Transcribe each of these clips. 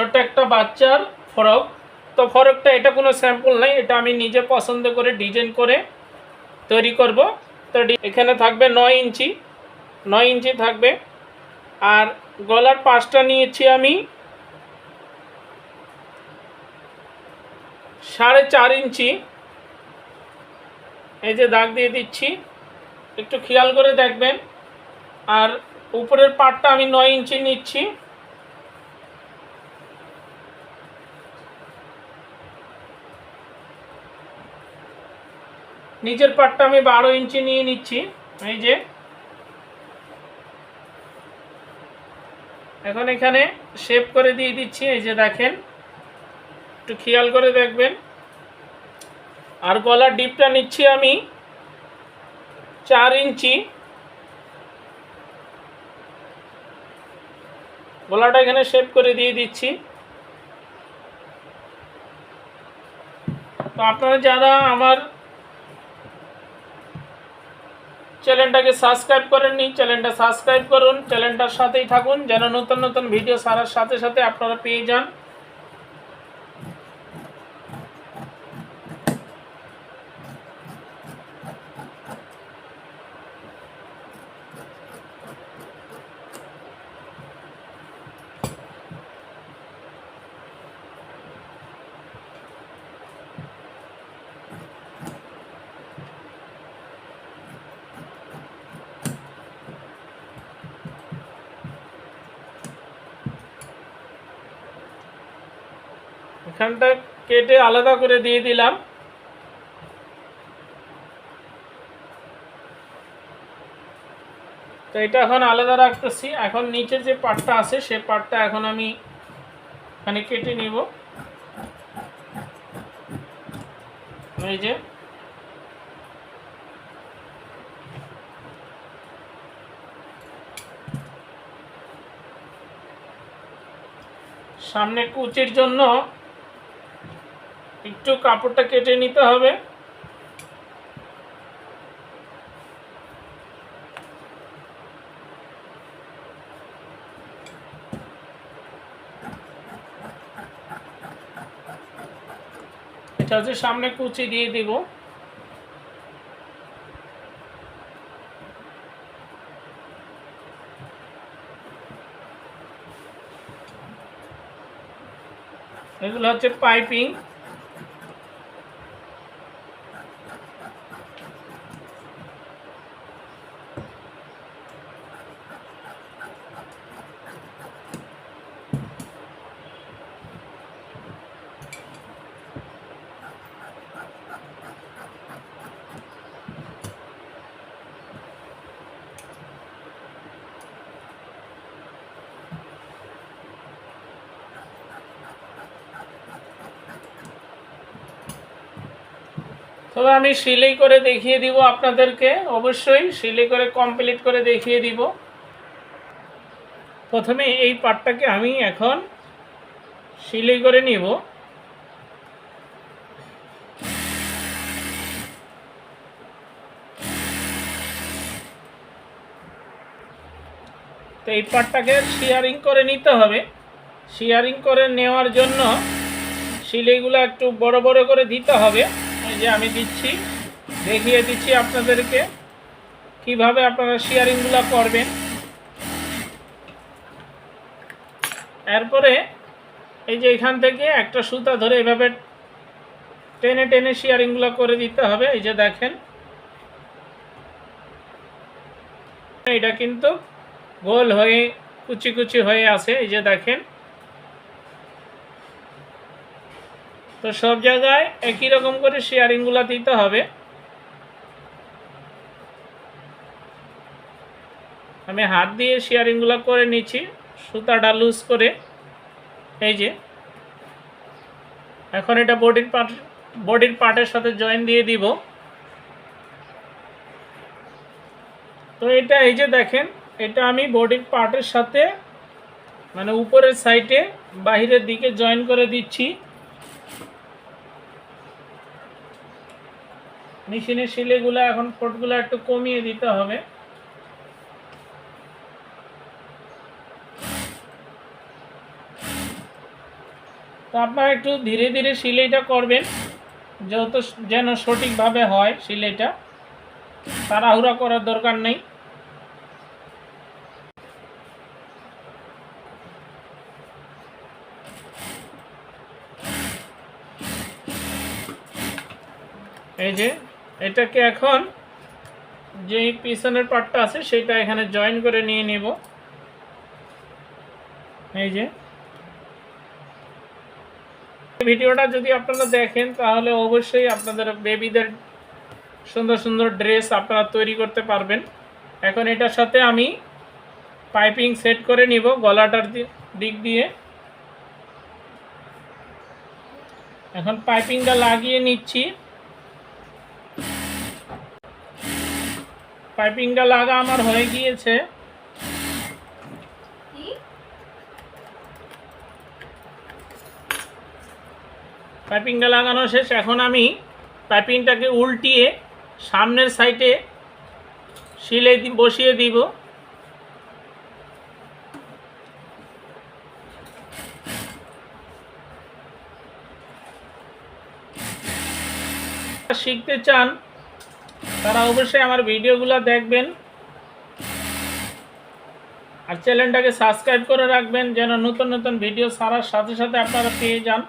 ছোট্ট একটা বাচ্চার ফরক। তো ফরকটা, এটা কোনো স্যাম্পল নাই, এটা আমি নিজে পছন্দ করে ডিজাইন করে তৈরি করব। তো এখানে থাকবে নয় ইঞ্চি নয় ইঞ্চি থাকবে। আর গলার পাশটা নিয়েছি আমি সাড়ে চার ইঞ্চি। এই যে দাগ দিয়ে দিচ্ছি, একটু খেয়াল করে দেখবেন। আর উপরের পাটটা আমি নয় ইঞ্চি নিচ্ছি। নিচের পাটটা আমি বারো ইঞ্চি নিয়ে নিচ্ছি, এই যে। এখন এখানে শেপ করে দিয়ে দিচ্ছি, এই যে দেখেন। একটু খেয়াল করে দেখবেন। আর গলার ডিপটা নিচ্ছি আমি চার ইঞ্চি। গলাটা এখানে শেপ করে দিয়ে দিচ্ছি। তো আপনারা যারা আমার চ্যানেলটাকে সাবস্ক্রাইব করেননি, চ্যানেলটা সাবস্ক্রাইব করুন, চ্যানেলটার সাথেই থাকুন, যেন নতুন নতুন ভিডিও সারার সাথে সাথে আপনারা পেয়ে যান। এখানটা কেটে আলাদা করে দিয়ে দিলাম। তো এটা এখন আলাদা রাখতেছি। এখন নিচের যে পাটটা আছে, সে পাটটা এখন আমি এখানে কেটে নিব। এই যে। সামনে কুচির জন্য একটু কাপড়টা কেটে নিতে হবে। এটা হচ্ছে সামনে কুচি দিয়ে দিব। এগুলো হচ্ছে পাইপিং। তবে আমি সিলাই করে দেখিয়ে দিব আপনাদেরকে। অবশ্যই সিলাই করে কমপ্লিট করে দেখিয়ে দিব। প্রথমে এই পাটটাকে আমি এখন সিলাই করে নিব। তো এই পাটটাকে শেয়ারিং করে নিতে হবে। শেয়ারিং করে নেওয়ার জন্য সিলাইগুলো একটু বড় বড় করে দিতে হবে। যে আমি দিচ্ছি, দেখিয়ে দিচ্ছি আপনাদেরকে কীভাবে আপনারা শেয়ারিংগুলো করবেন। এরপরে এই যে এখান থেকে একটা সুতা ধরে এভাবে টেনে টেনে শেয়ারিংগুলো করে দিতে হবে, এই যে দেখেন। এটা কিন্তু গোল হয়ে, কুচি কুচি হয়ে আছে, এই যে দেখেন। তো সব জায়গায় একই রকম করে শেয়ারিংগুলো দিতে হবে। আমি হাত দিয়ে শেয়ারিংগুলো করে নিচ্ছি, সুতাটা লুজ করে। এই যে। এখন এটা বডির পার্ট বডির পার্টের সাথে জয়েন দিয়ে দিব। তো এটা এই যে দেখেন, এটা আমি বডির পার্টের সাথে মানে উপরের সাইডে বাহিরের দিকে জয়েন করে দিচ্ছি। মেশিনের শিলেগুলো এখন ফোটগুলো একটু কমিয়ে দিতে হবে। তো আপনারা একটু ধীরে ধীরে সিলাইটা করবেন যেহেতু যেন সঠিকভাবে হয় সিলাইটা। তাড়াহুড়া করার দরকার নেই। এই যে এটাকে এখন যে পিছনের পার্টটা আছে সেটা এখানে জয়েন করে নিয়ে নেব। এই যে। ভিডিওটা যদি আপনারা দেখেন, তাহলে অবশ্যই আপনাদের বেবিদের সুন্দর সুন্দর ড্রেস আপনারা তৈরি করতে পারবেন। এখন এটার সাথে আমি পাইপিং সেট করে নিব গলাটার দিক দিয়ে। এখন পাইপিংটা লাগিয়ে নিচ্ছি। পাইপিংটা লাগা আমার হয়ে গিয়েছে। পাইপিংটা লাগানো শেষ। এখন আমি পাইপিংটাকে উল্টিয়ে সামনের সাইডে দি- বসিয়ে দিব। শিখতে চান তারা অবশ্যই আমার ভিডিওগুলো দেখবেন আর চ্যানেলটাকে সাবস্ক্রাইব করে রাখবেন যেন নতুন নতুন ভিডিও ছাড়ার সাথে সাথে আপনারা পেয়ে যান।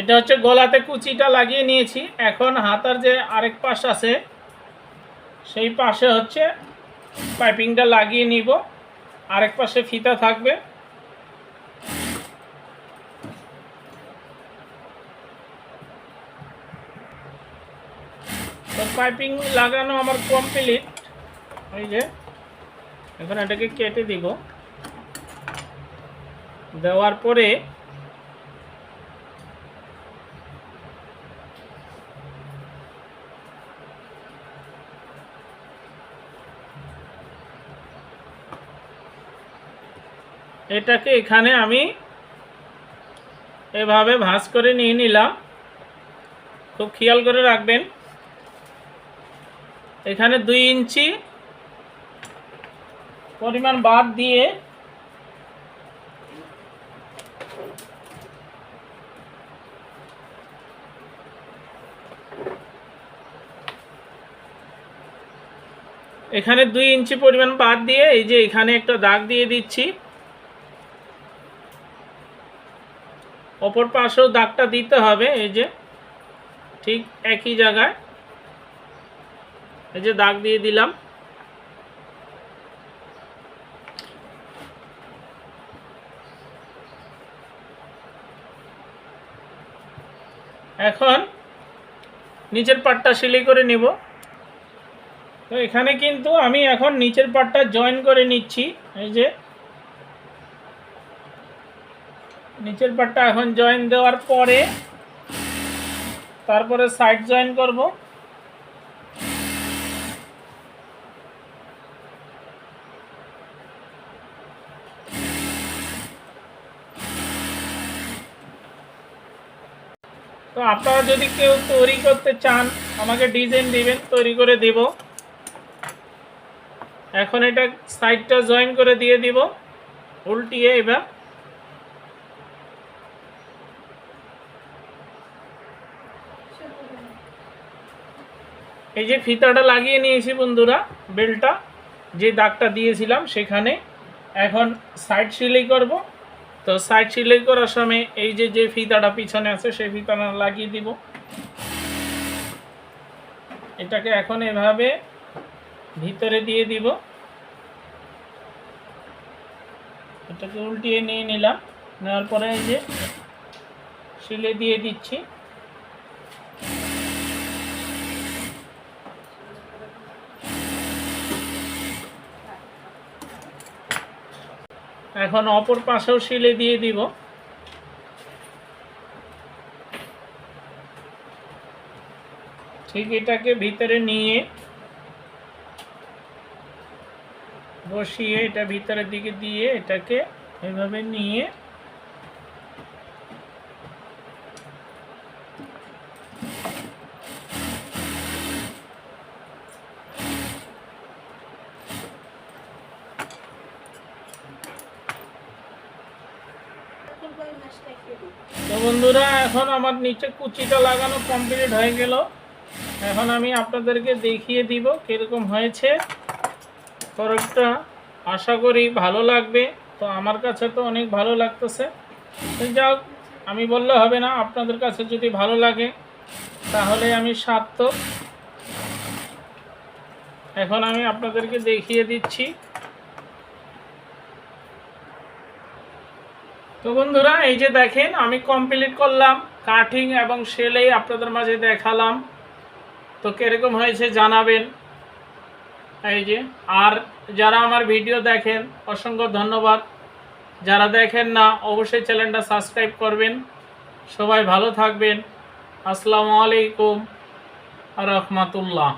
এটা হচ্ছে গলাতে কুচিটা লাগিয়ে নিয়েছি। এখন হাতার যে আরেক পাশ আছে, সেই পাশে হচ্ছে পাইপিংটা লাগিয়ে নিব। আরেক পাশে ফিতা থাকবে। তো পাইপিং লাগানো আমার কমপ্লিট। এই যে, এখন এটাকে কেটে দিব। দেওয়ার পরে এটাকে এখানে আমি এভাবে ভাঁজ করে নিয়ে নিলাম। খুব খেয়াল করে রাখবেন। এখানে দুই ইঞ্চি পরিমাণ বাদ দিয়ে এখানে দুই ইঞ্চি পরিমাণ বাদ দিয়ে এই যে এখানে একটা দাগ দিয়ে দিচ্ছি। অপর পাশেও দাগটা দিতে হবে, এই যে, ঠিক একই জায়গায়। এই যে দাগ দিয়ে দিলাম। এখন নিচের পাটটা সেলাই করে নিব। তো এখানে কিন্তু আমি এখন নিচের পাটটা জয়েন করে নিচ্ছি, এই যে নিচের পাটটা এখন জয়েন দেওয়ার পরে তারপরে সাইড জয়েন করব। তো আপনারা যদি কেউ তৈরি করতে চান, আমাকে ডিজাইন দিবেন, তৈরি করে দিব। এখন এটা সাইডটা জয়েন করে দিয়ে দিব। উল্টিয়ে এবার এই যে ফিতাটা লাগিয়ে নিয়েছি বন্ধুরা, বেলটা, যে দাগটা দিয়েছিলাম সেখানে। এখন সাইড সিলাই করব। তো সাইড সিলাই করার সময় এই যে যে ফিতাটা পিছনে আছে সেই ফিতাটা লাগিয়ে দিব। এটাকে এখন এভাবে ভিতরে দিয়ে দিব। এটাকে উল্টিয়ে নিয়ে নিলাম। নেওয়ার পরে এই যে সিলে দিয়ে দিচ্ছি। এখন অপর পাশেও সিলে দিয়ে দিব। ঠিক এটাকে ভিতরে নিয়ে বসিয়ে এটা ভিতরের দিকে দিয়ে এটাকে এভাবে নিয়ে তো বন্ধুরা, এখন আমার নিচে কুচিটা লাগানো কমপ্লিট হয়ে গেল। এখন আমি আপনাদেরকে দেখিয়ে দিব কীরকম হয়েছে। খরচটা আশা করি ভালো লাগবে। তো আমার কাছে তো অনেক ভালো লাগতেছে। যাক আমি বললে হবে না, আপনাদের কাছে যদি ভালো লাগে, তাহলে আমি সার্থক। এখন আমি আপনাদেরকে দেখিয়ে দিচ্ছি। তো বন্ধুরা, এই যে দেখেন, আমি কমপ্লিট করলাম কাটিং এবং সেলেই আপনাদের মাঝে দেখালাম। তো কীরকম হয়েছে জানাবেন। এই যে, আর যারা আমার ভিডিও দেখেন, অসংখ্য ধন্যবাদ। যারা দেখেন না, অবশ্যই চ্যানেলটা সাবস্ক্রাইব করবেন। সবাই ভালো থাকবেন। আসসালামু আলাইকুম। রহমতুল্লাহ।